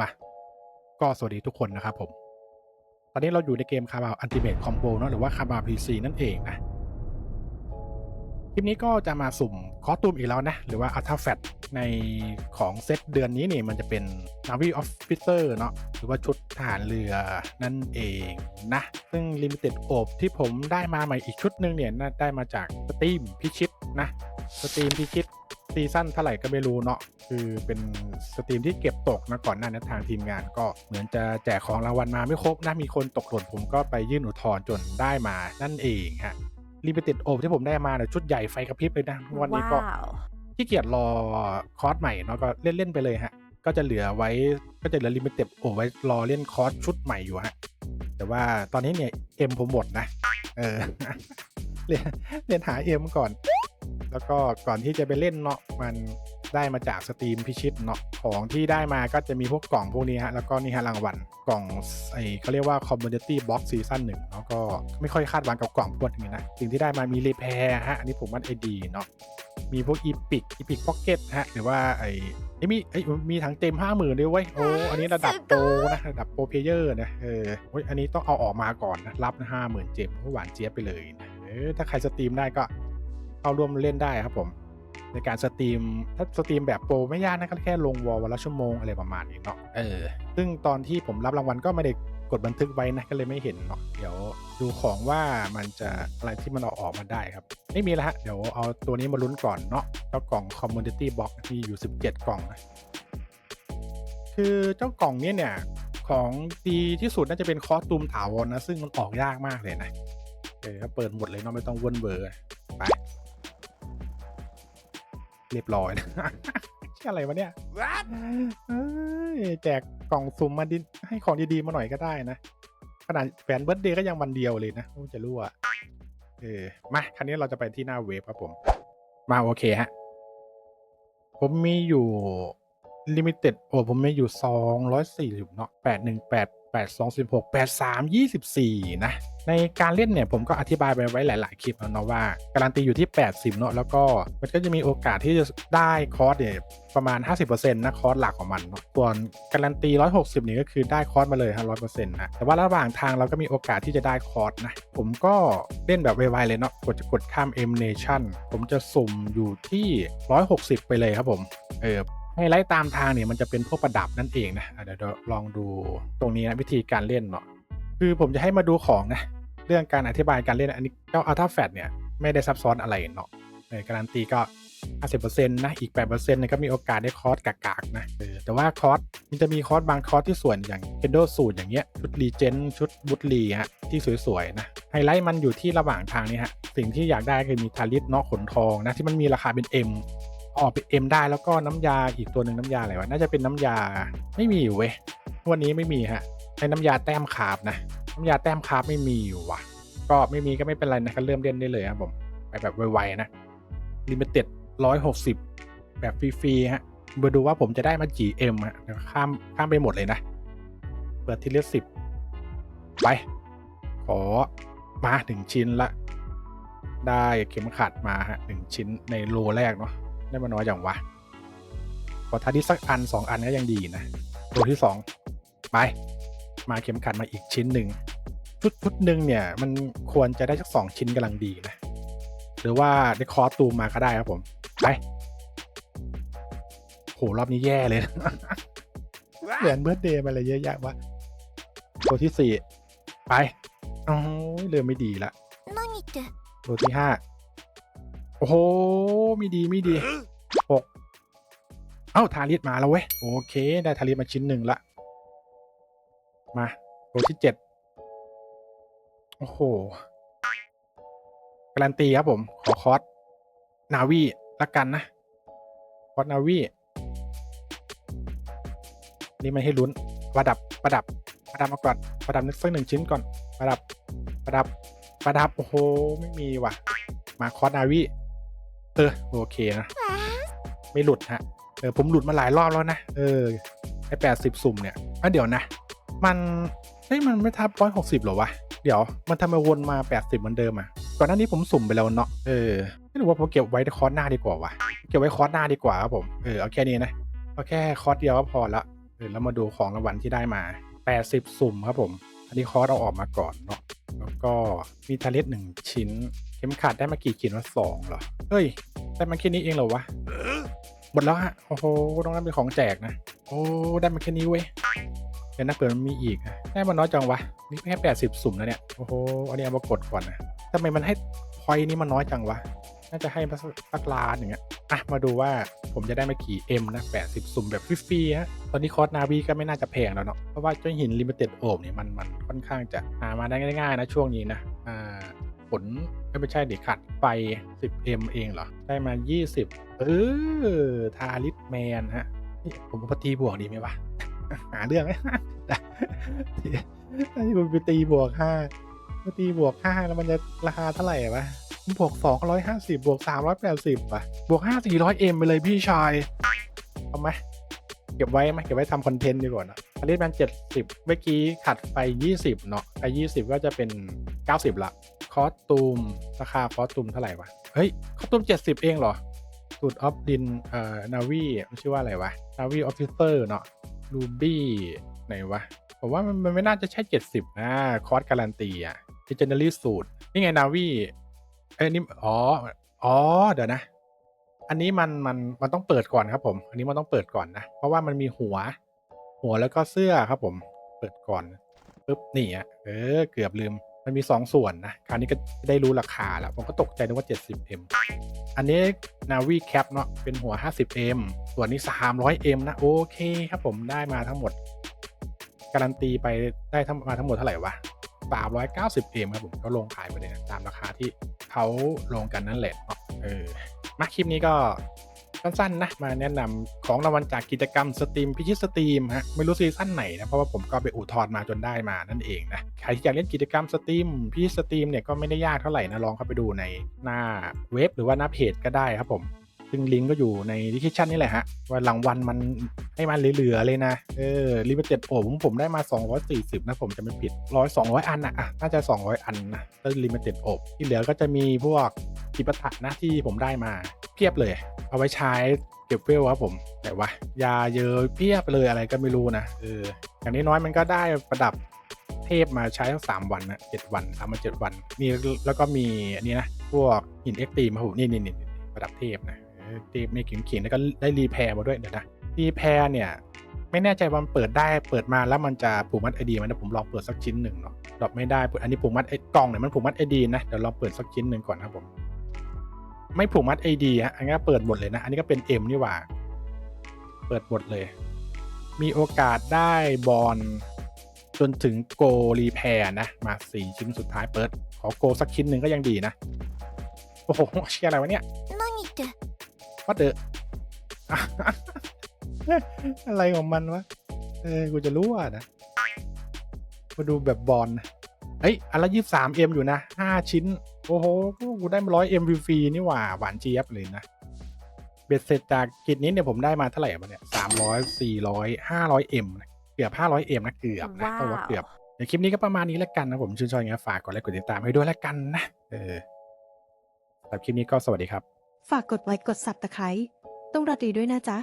มา ก็สวัสดีทุกคนนะครับผม ตอนนี้เราอยู่ในเกมคาบาวอันติเม e คอมโบเนาะหรือว่าคาบาวพีซีนั่นเองนะ คลิปนี้ก็จะมาสุ่มคอสตูมอีกแล้วนะ หรือว่าอัลทาแฟตในของเซตเดือนนี้นี่มันจะเป็น Navy Officer เนาะหรือว่าชุดทหารเรือนั่นเองนะ ซึ่ง Limited โอบที่ผมได้มาใหม่อีกชุดหนึ่งเนี่ยน่าได้มาจากสตรีมพิชิตนะสตรีมพิชิต ซีซั่นเท่าไหร่ก็ไม่รู้เนาะคือเป็นสตรีมที่เก็บตกนะก่อนหน้านั้นทางทีมงานก็เหมือนจะแจกของรางวัลมาไม่ครบนะมีคนตกหล่นผมก็ไปยื่นอุทธรณ์จนได้มานั่นเองฮะลิมิเต็ดโอบที่ผมได้มาเนี่ยชุดใหญ่ไฟกระพริบเลยนะวันนี้ก็ว้าวขี้เกียจรอคอร์สใหม่เนาะก็เล่นเล่นๆไปเลยฮะก็จะเหลือไว้ก็จะเหลือลิมิเต็ดโอบไว้รอเล่นคอร์สชุดใหม่อยู่ฮะแต่ว่าตอนนี้เนี่ยเอ็มผมหมดนะเออเรียนเรียนหาเอ็มก่อน แล้วก็ก่อนที่จะไปเล่นเนาะมันได้มาจากสตรีมพิชิตเนาะของที่ได้มาก็จะมีพวกกล่องพวกนี้ฮะ แล้วก็นี่ฮะรางวัลกล่องไอเขาเรียกว่า Community Box Season หนึ่งแล้วก็ไม่ค่อยคาดหวังกับกล่องพวกนี้นะ สิ่งที่ได้มามีรีแพร์ฮะ อันนี้ผมว่าไอดีเนาะมีพวกอีพิกอีพิกพ็อกเก็ตฮะ หรือว่าไอไอมีไอมีถังเต็มห้าหมื่นด้วยเว้ย โอ้ อันนี้ระดับโปรนะระดับโปรเพเยอร์นะเออโอ้ยอันนี้ต้องเอาออกมาก่อนนะรับนะห้าหมื่นเจ็บหวานเจี๊ยบไปเลยนะเออถ้าใครสตรีมได้ก็ เข้าร่วมเล่นได้ครับผม ในการสตรีมถ้าสตรีมแบบโปรไม่ยากนะก็แค่ลงวอลวันละชั่วโมงอะไรประมาณนี้เนาะเออซึ่งตอนที่ผมรับรางวัลก็ไม่ได้กดบันทึกไว้นะก็เลยไม่เห็นเนาะเดี๋ยวดูของว่ามันจะอะไรที่มันเอาออกมาได้ครับ ไม่มีแล้วฮะเดี๋ยวเอาตัวนี้มาลุ้นก่อนเนาะเจ้ากล่อง Community Box มีอยู่ 17 กล่องนะคือเจ้ากล่องเนี้ยเนี่ยของดีที่สุดน่าจะเป็นคอสตูมถาวรนะซึ่งมันออกยากมากเลยนะเออก็เปิดหมดเลยเนาะไม่ต้องวนเบอร์ไป เรียบร้อยนะชื่ออะไรวะเนี่ยเอ้ยแจกกล่องสุ่มมาดิให้ของดีๆมาหน่อยก็ได้นะ ขนาดแฟนเบิร์ดเดย์ก็ยังวันเดียวเลยนะผมจะรู้อะเออมาครั้นี้เราจะไปที่หน้าเว็บครับผม มาโอเคฮะ ผมมีอยู่ลิมิเต็ดโอ้ผมมีอยู่สองร้อยสี่สิบเนาะแปดหนึ่งแปดแปดสองสิบหกแปดสามยี่สิบสี่นะ ในการเล่นเนี่ยผมก็อธิบายไปไว้หลาย ๆ คลิปแล้วเนาะว่าการันตีอยู่ที่ 80 เนาะแล้วก็มันก็จะมีโอกาสที่จะได้คอร์สเนี่ยประมาณ 50%นะคอร์สหลักของมันเนาะส่วนการันตี 160 นี่ก็คือได้คอร์สมาเลยฮะ100%นต์นะแต่ว่าระหว่างทางเราก็มีโอกาสที่จะได้คอร์สนะ ผมก็เล่นแบบไวๆเลยเนาะกดจะกดข้าม M Nation ผมจะสุ่มอยู่ที่ 160 ไปเลยครับผม เออไฮไลท์ตามทางเนี่ยมันจะเป็นพวกประดับนั่นเองนะเดี๋ยวลองดูตรงนี้นะวิธีการเล่นเนาะคือผมจะให้มาดูของนะ เรื่องการอธิบายการเล่นอันนี้เจ้าอัลต้าแฟตเนี่ยไม่ได้ซับซ้อนอะไรเนาะการันตีก็ 50%นะ อีก 8%เนี่ยก็มีโอกาสได้คอร์สกากๆนะแต่ว่าคอร์สมันจะมีคอร์สบางคอร์สที่ส่วนอย่างเคนโดสูตรอย่างเงี้ย ชุดรีเจนชุดบุตลีฮะที่สวยๆนะ ไฮไลท์มันอยู่ที่ระหว่างทางนี้ฮะ สิ่งที่อยากได้คือมีทาริสเนาะขนทองนะ ที่มันมีราคาเป็น M ออกเป็น M ได้แล้วก็น้ำยาอีกตัวหนึ่งน้ำยาอะไรวะ น่าจะเป็นน้ำยาไม่มีอยู่เว้ยวันนี้ไม่มีฮะไอ้น้ำยาแต้มคาบนะ น้ำยาแต้มคาบไม่มีอยู่ว่ะ ก็ไม่มีก็ไม่เป็นไรนะก็เริ่มเล่นได้เลยครับผมไปแบบไวๆนะลิมิเต็ดร้อยหกสิบแบบฟรีๆฮะมาดูว่าผมจะได้มากี่เอ็มฮะข้ามข้ามไปหมดเลยนะ เปิดทีละสิบไป ขอมาหนึ่งชิ้นละ ได้เข็มขัดมาฮะหนึ่งชิ้นในโลแรกเนาะได้มาน้อยอย่างวะขอทัดที่สักอันสองอันก็ยังดีนะโลที่สองไป มาเข็มขัดมาอีกชิ้นหนึ่งชุดชุดหนึ่งเนี่ยมันควรจะได้สักสองชิ้นกำลังดีนะ หรือว่าได้คอสตูมมาก็ได้ครับผม ไปโหรอบนี้แย่เลยนะเหมือนเบิร์เดย์มาอะไรเยอะแยะวะตัวที่สี่ไปโอ้ยเรือไม่ดีละตัวที่ห้าโอ้โหไม่ดีไม่ดีหกเอ้าทาริสมาแล้วเว้ย โอเค ได้ทาริสมาชิ้นหนึ่งละ มาตัวที่เจ็ดโอ้โห การันตีครับผม ขอคอสนาวีละกันนะ คอสนาวีนี่มันให้ลุ้น ประดับประดับประดับมาก่อนประดับนึกสักหนึ่งชิ้นก่อน ประดับประดับประดับโอ้โห ไม่มีว่ะ มาคอสนาวีเออโอเคนะ ไม่หลุดฮะเออผมหลุดมาหลายรอบแล้วนะ เออไอแปดสิบสุ่มเนี่ยอะเดี๋ยวนะ มันเฮ้ยมันไม่ทับร้อยหกสิบหรอวะ เดี๋ยวมันทำไมวนมาแปดสิบเหมือนเดิมอะก่อนหน้านี้ผมสุ่มไปแล้วเนาะเออไม่รู้ว่าผมเก็บไว้คอร์สหน้าดีกว่าวะเก็บไว้คอร์สหน้าดีกว่าครับผมเออเอาแค่นี้นะเอาแค่คอร์สเดียวก็พอละเออแล้วมาดูของรางวัลที่ได้มา80สุ่มครับผม อันนี้คอร์สเอาออกมาก่อนเนาะแล้วก็มีทาเลสหนึ่งชิ้น เข็มขัดได้มากี่ชิ้นวะสองเหรอเฮ้ยได้มาแค่นี้เองเหรอวะหมดแล้วฮะโอ้โหต้องนั้เป็นของแจกนะโอ้ได้มาแค่นี้เว้ย เดี๋ยวนะเผื่อมันมีอีกได้มาน้อยจังวะ นี่แค่80สุ่มนะเนี่ย โอ้โห อันนี้เอามากดก่อนนะทำไมมันให้พอยนี้มันน้อยจังวะ น่าจะให้มาสักสักล้านอย่างเงี้ย อะ มาดูว่าผมจะได้มากี่ M นะ80สุ่มแบบฟรีๆฮะ ตอนนี้คอร์สนาวีก็ไม่น่าจะแพงแล้วเนาะ เพราะว่าเจ้าหินลิมิเต็ดโอบเนี่ยมันมันค่อนข้างจะหามาได้ง่ายๆนะช่วงนี้นะ อ่าผลเอ้ยไม่ใช่ดิขัดไฟ 10M เองเหรอ ได้มา 20 เออ ทาริสแมนฮะนี่ผมเอาไปตีบวกดีไหมวะ หาเรื่องไหมให้คุณไปตีบวกห้าตีบวกห้าแล้วมันจะราคาเท่าไหร่วะบวกสองร้อยห้าสิบบวกสามร้อยแปดสิบอะ บวกห้าสี่ร้อยเอ็มไปเลยพี่ชายเอาไหมเก็บไว้ไหมเก็บไว้ทำคอนเทนต์ดีกว่านะอันนี้มันเจ็ดสิบเมื่อกี้ขัดไปยี่สิบเนาะไปยี่สิบก็จะเป็นเก้าสิบละ คอสตูม ราคาคอสตูมเท่าไหร่วะ เฮ้ย คอสตูมเจ็ดสิบเองเหรอสูตรออฟดินเอ่อนาวีมันชื่อว่าอะไรวะนาวีออฟฟิเซอร์เนาะ รูบี้ไหนวะ ผมว่ามันไม่น่าจะใช่ 70 นะ คอร์สการันตีอะดิเจเนอรี่สูตร นี่ไงนาวีเอ้ยนี่อ๋อ อ๋อ เดี๋ยวนะ อันนี้มันมันมันต้องเปิดก่อนครับผม อันนี้มันต้องเปิดก่อนนะ เพราะว่ามันมีหัว หัวแล้วก็เสื้อครับผม เปิดก่อนปุ๊บนี่อะเออ เกือบลืม มันมี 2 ส่วนนะ คราวนี้ก็ได้รู้ราคาแล้ว ผมก็ตกใจนึกว่า 70M อันนี้ Navi Cap เนาะเป็นหัว 50M ส่วนนี้ 300M นะ โอเคครับผมได้มาทั้งหมด การันตีไปได้ทั้งมาทั้งหมดเท่าไหร่วะ 390M ครับผมก็ลงขายไปเลยนะตามราคาที่เขาลงกันนั่นแหละเนาะเออมาคลิปนี้ก็ สั้นๆนะมาแนะนำของรางวัลจากกิจกรรมสตรีมพิชิตสตรีมฮะไม่รู้ซีซั่นไหนนะเพราะว่าผมก็ไปอุทธรมาจนได้มานั่นเองนะใครที่อยากเล่นกิจกรรมสตรีมพิชิตสตรีมเนี่ยก็ไม่ได้ยากเท่าไหร่นะลองเข้าไปดูในหน้าเว็บหรือว่าหน้าเพจก็ได้ครับผมซึ่งลิงก์ก็อยู่ในดิสคริปชันนี่แหละฮะ ว่ารางวัลมันให้มันเหลือๆเลยนะ เออลิมิเต็ดโอ้ผมผมได้มา 240 นะผมจะไม่ผิดร้อยสองร้อยอันนะอะ น่าจะ 200 อันนะต้นลิมิเต็ดโอบที่เหลือก็จะมีพวกกิปะทะนะที่ผมได้มา พียบเลย เอาไว้ใช้เก็บเวลครับผม แต่ว่ายาเยอะเพียบเลยอะไรก็ไม่รู้นะเอออย่างนี้น้อยมันก็ได้ประดับเทพมาใช้ทั้งสามวันนะเจ็ดวันสามวันเจ็ดวันมีแล้วก็มีอันนี้นะพวกหินเอ็กตีมาผมนี่นี่นี่นี่ประดับเทพนะเออเทพไม่ขิงขิงแล้วก็ได้รีแพร์มาด้วยเดี๋ยวนะรีแพร์เนี่ยไม่แน่ใจว่ามันเปิดได้เปิดมาแล้วมันจะผูกมัดไอดีมันนะผมลองเปิดสักชิ้นหนึ่งเนาะดรอปไม่ได้อันนี้ผูกมัดไอกล่องเนี่ยมันผูกมัดไอดีนะเดี๋ยวลองเปิดสักชิ้นหนึ่งก่อนนะครับผม ไม่ผูกมัด ID ฮะอันนี้ก็เปิดหมดเลยนะ อันนี้ก็เป็น M นี่หว่า เปิดหมดเลย มีโอกาสได้บอลจนถึงโกรีแพร์นะ มา 4 ชิ้นสุดท้ายเปิด ขอโกสักชิ้นหนึ่งก็ยังดีนะ โอ้โหเชียอะไรวะเนี่ยวัดเดอะอะไรของมันวะ เออ กูจะรู้อะนะ มาดูแบบบอลนะเฮ้ย อันละยี่สามเอ็มอยู่นะห้าชิ้น โอ้โห กูได้มาร้อยเอ็มฟรีนี่หว่า หวานเจี๊ยบเลยนะ เบ็ดเสร็จจากกิจนี้เนี่ยผมได้มาเท่าไหร่มาเนี่ยสามร้อยสี่ร้อยห้าร้อยเอ็มเกือบห้าร้อยเอ็มนะเกือบนะต้องว่าเกือบเดี๋ยวคลิปนี้ก็ประมาณนี้แล้วกันนะผมชื่นชอบอย่างเงี้ยฝากกดไลค์กดติดตามให้ด้วยแล้วกันนะ เออสำหรับคลิปนี้ก็สวัสดีครับ ฝากกดไลค์กด Subscribe ต้องรอดีด้วยนะจ๊ะ